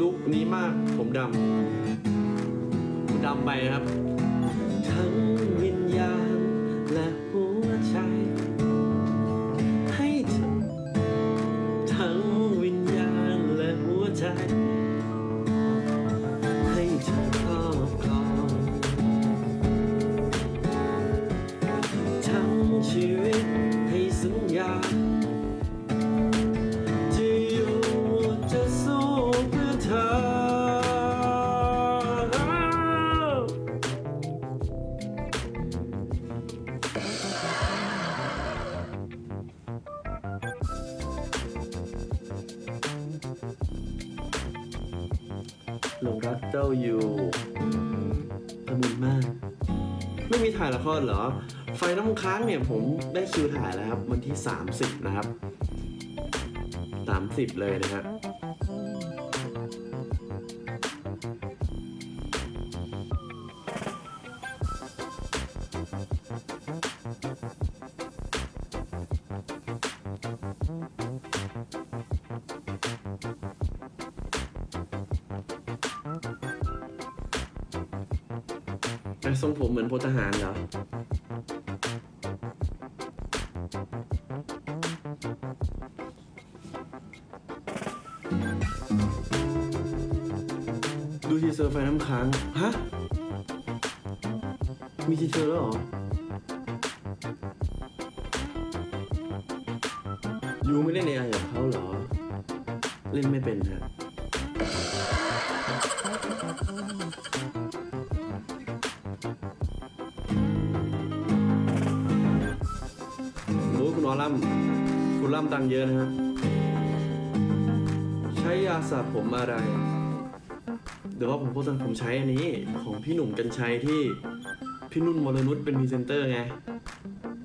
ลุคนี้มาก ผมดำผมดำไปครับ ทั้งวิญญาณและหัวใจ ให้เธอทั้งวิญญาณและหัวใจ ให้เธอครอบครองทั้งชีวิตให้สัญญาายละครเหรอ ไฟน้ำค้างเนี่ยผมได้คิวถ่ายแล้วครับ วันที่ 30 นะครับ 30 เลยนะฮะ รงผมเหมือนพลทหารเหรอ ดูทีเซอร์ไฟน้ำค้าง ฮะ มีทีเซอร์แล้วเหรอ ยูไม่เล่นเอไอกับเขาเหรอ เล่นไม่เป็นฮะ คุณอลัมคุณล่ำตังเยอะนะฮะใช้ยาสระผมอะไร เดี๋ยวว่าผมพูดตอนผมใช้อันนี้ของพี่หนุ่มกัญชัยที่พี่นุ่นมรนุชเป็นพรีเซนเตอร์ไง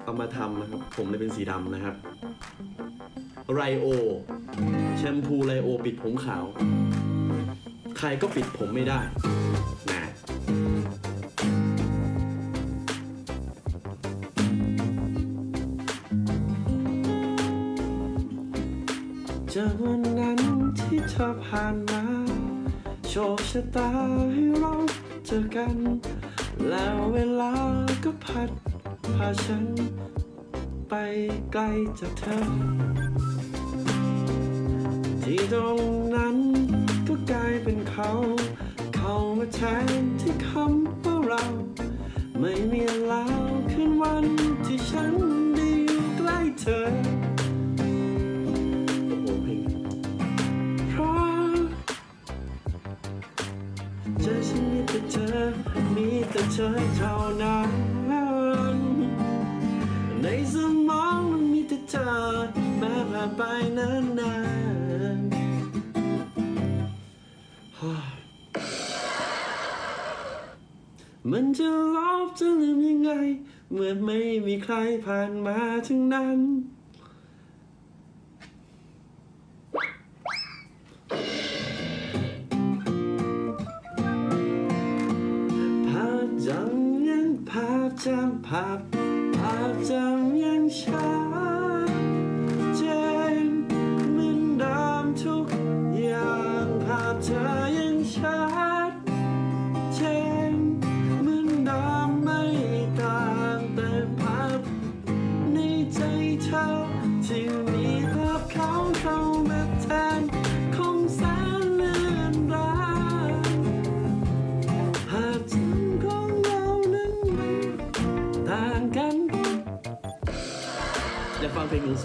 เอามาทำนะครับ ผมเลยเป็นสีดำนะครับไรโอแชมพูไรโอปิดผมขาว ใครก็ปิดผมไม่ได้นะ ผ่านมา โชคชะตาให้เราเจอกัน แล้วเวลาก็พัดพาฉัน ไปไกลจากเธอ ที่ตรงนั้นก็กลายเป็นเขา เขามาแทนที่คำว่าเรา ไม่มีแล้วคืนวันที่ฉันได้อยู่ใกล้เธอ เธอ มีแต่เธอเท่านั้น ในสมองมันมีแต่เธอแม้ผ่านไปนานๆมันจะลบจะลืมยังไง เมื่อไม่มีใครผ่านมาทั้งนั้น จำภาพภาพจำยังชัด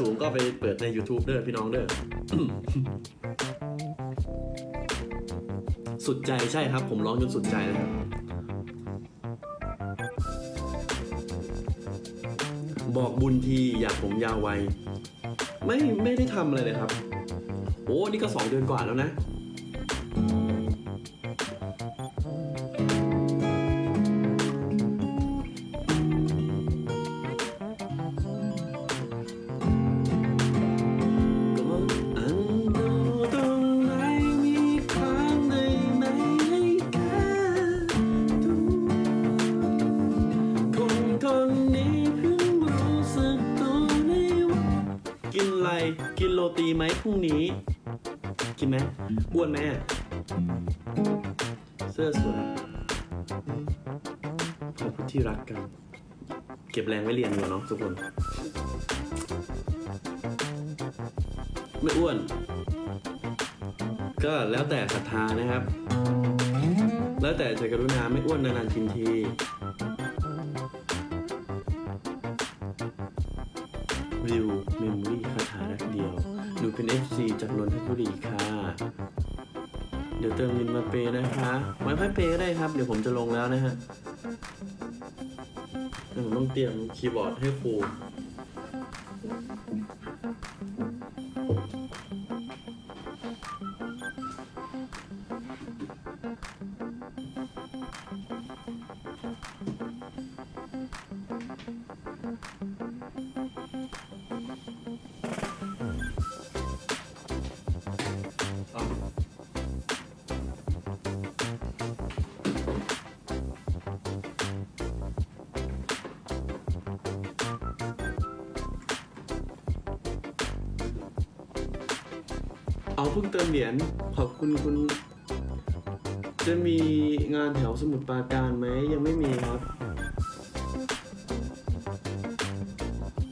สูงก็ไปเปิดใน YouTube เด้อพี่น้องเด้อสุดใจใช่ครับ ผมร้องจนสุดใจเลยครับบอกบุญทีอยากผมยาวไวไม่ไม่ได้ทำอะไรเลยครับ โอ้นี่ก็สองเดือนกว่าแล้วนะ พรุ่งนี้ กินไหมอ้วนไหมอะเสื้อสวยขอบคุณที่รักกัน เก็บแรงไว้เรียนอยู่าเนาะทุกคน ไม่อ้วน ก็แล้วแต่ศรัทธานะครับ แล้วแต่ใจกรุณาไม่อ้วนนานๆกินที เป็น FC จากนนทบุรีค่ะ เดี๋ยวเติมเงินมาเปย์นะคะไว้ค่อยเปย์ก็ได้ครับ เดี๋ยวผมจะลงแล้วนะฮะผมต้องเตรียมคีย์บอร์ดให้ครู เอาเพิ่งเติมเหรียญขอบคุณคุณ จะมีงานแถวสมุทรปราการไหมยังไม่มีครับ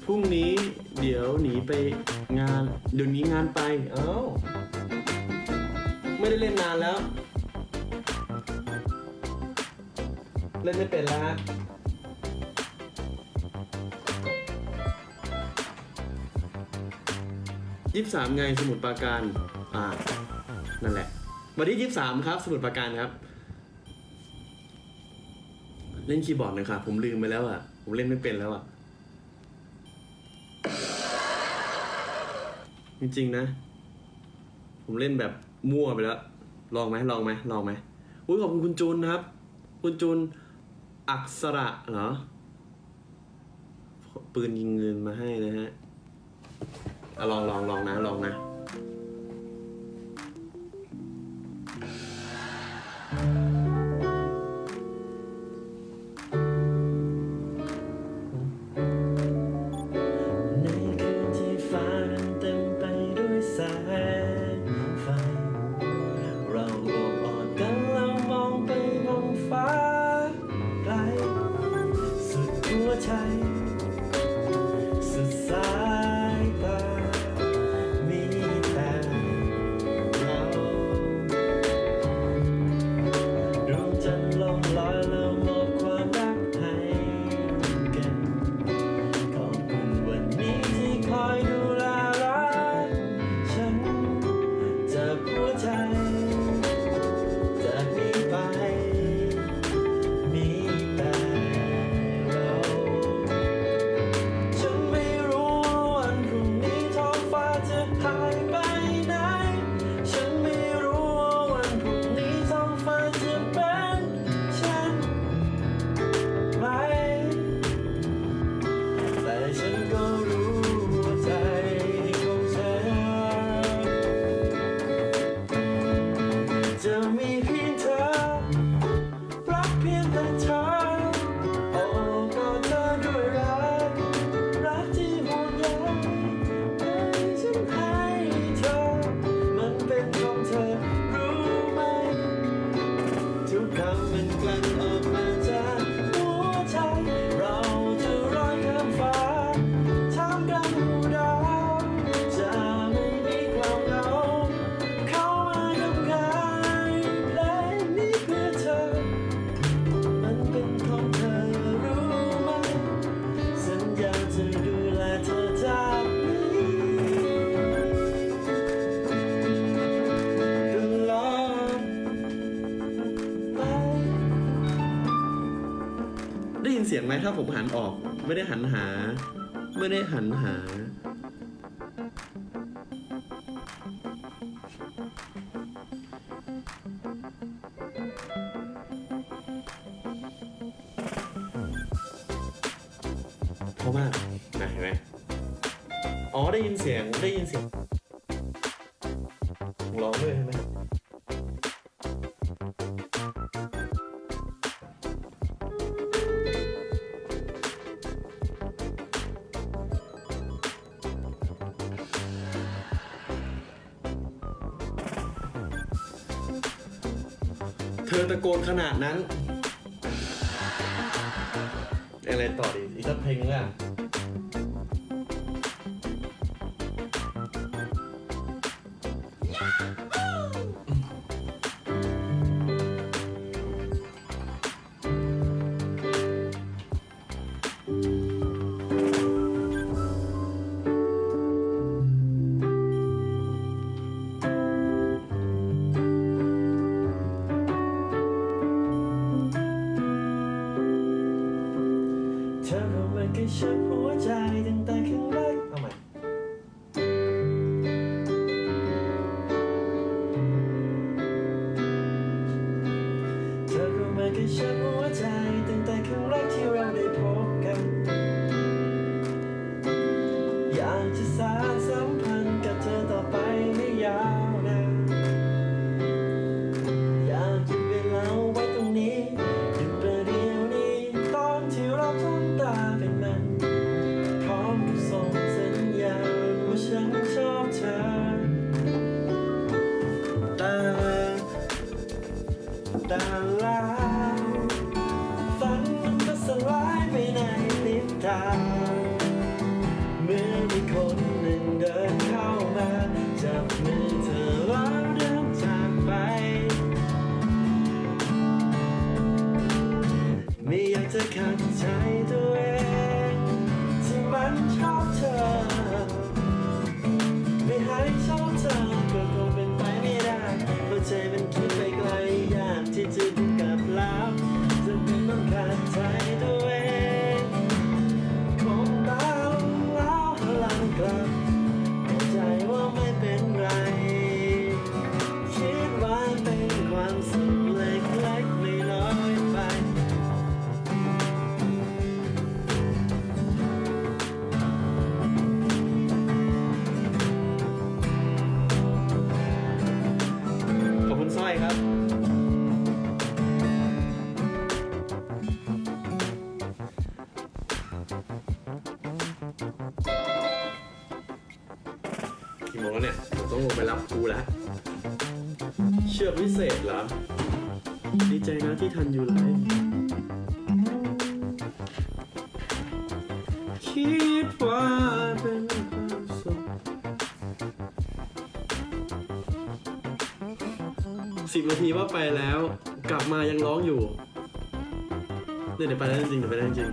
พรุ่งนี้เดี๋ยวหนีไปงาน เดี๋ยวนี้งานไป เอ้า ไม่ได้เล่นนานแล้ว เล่นไม่เป็นแล้วยี่สามไงสมุดปราการ อ่า นั่นแหละ วันที่ยี่สามครับ สมุดปราการครับ เล่นคีย์บอร์ดหน่อยค่ะผมลืมไปแล้วอะ ผมเล่นไม่เป็นแล้วอะ จริงๆนะ ผมเล่นแบบมั่วไปแล้ว ลองไหมลองไหมลองไหมอุ้ยขอบคุณคุณจูนนะครับ คุณจูนอักษระเหรอ ปืนยิงเงินมาให้นะฮะลองลองลองนะ ลองนะ ถ้าผมหันออก ไม่ได้หันหา ไม่ได้หันหา เพราะว่านะเห็นไหมอ๋อได้ยินเสียงได้ยินเสียงร้องด้วยใช่ไหม ขนาดนั้น อะไรต่อดี อีกสักเพลงอะ ดาลาฝันมันก็สลายไปในนิทตา มงแล้วเนี่ยผมต้องลงไปรับครูแล้ว เชือกวิเศษเหรอ ดีใจนะที่ทันอยู่ไลฟ์คิดว่าเป็นสิบนาทีว่าไปแล้ว กลับมายังร้องอยู่เเดี๋ยวไปได้จริงเดี๋ยวไปได้จริง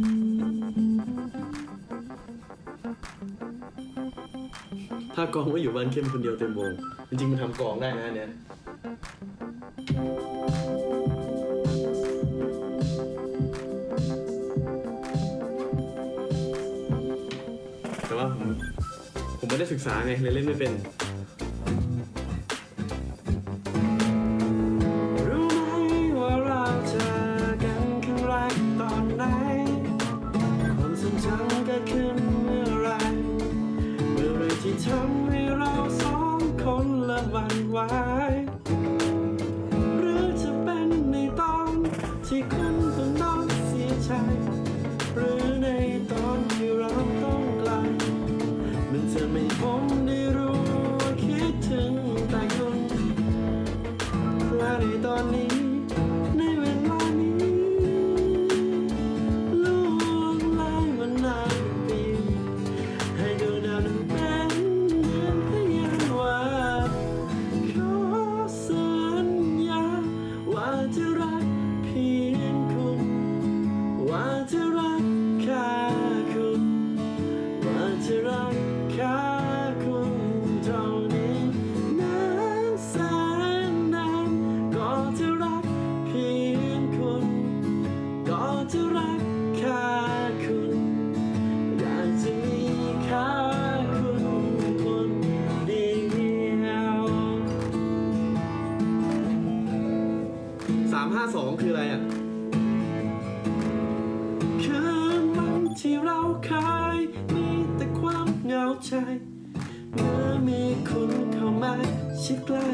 อืม ถ้ากองว่าอยู่บ้านเข้มคนเดียวเต็มวง จริงๆมันทำกองได้นะเนี่ยแต่ว่าผมผมไม่ได้ศึกษาไงเลยเล่นไม่เป็น สองคืออะไรอะคืนวันที่เราคยมีแต่ความเหงาใจ เมื่อมีคุเข้ามาชิดใกล้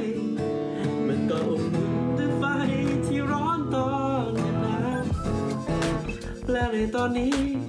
มันก็อบอุ่นด้วยไฟที่ร้อนตอนหนาวและในตอนนี้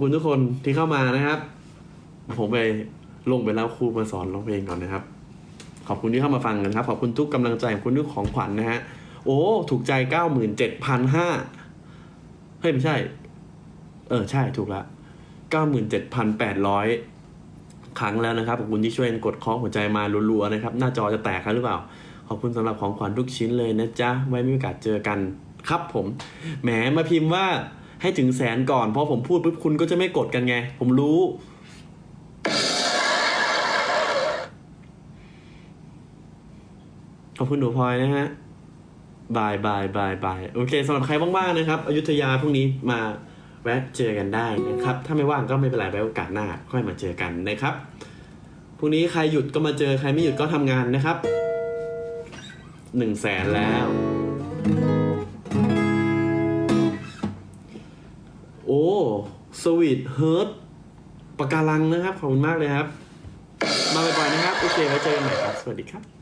คุณทุกคนที่เข้ามานะครับ ผมไปลงไปแล้วครูมาสอนร้องเพลงก่อนนะครับ ขอบคุณที่เข้ามาฟังกันครับ ขอบคุณทุกกำลังใจขอบคุณทุกของขวัญนะฮะ โอ้ ถูกใจเก้าหมื่นเจ็ดพันห้าเฮ้ยไม่ใช่ เออใช่ถูกละเก้าหมื่นเจ็ดพันแปดร้อยครั้งแล้วนะครับขอบคุณที่ช่วยกดเคาะหัวใจมารัวๆนะครับ หน้าจอจะแตกครับหรือเปล่า ขอบคุณสำหรับของขวัญทุกชิ้นเลยนะจ๊ะ ไว้มีโอกาสเจอกันครับผม แหมมาพิมพ์ว่า ให้ถึงแสนก่อน เพราะผมพูดปุ๊บคุณก็จะไม่กดกันไง ผมรู้ ขอบคุณหนูพลอยนะฮะบายบายบายบายโอเคสำหรับใครว่างๆนะครับ อยุธยาพรุ่งนี้มาแวะเจอกันได้นะครับ ถ้าไม่ว่างก็ไม่เป็นไรไว้โอกาสหน้า ค่อยมาเจอกันนะครับพรุ่งนี้ใครหยุดก็มาเจอใครไม่หยุดก็ทำงานนะครับหนึ่งแสนแล้ว สวีทเฮิร์ตปากการังนะครับ ขอบคุณมากเลยครับ มาบ่อยๆนะครับ โอเคไว้เจอกันใหม่ครับ สวัสดีครับ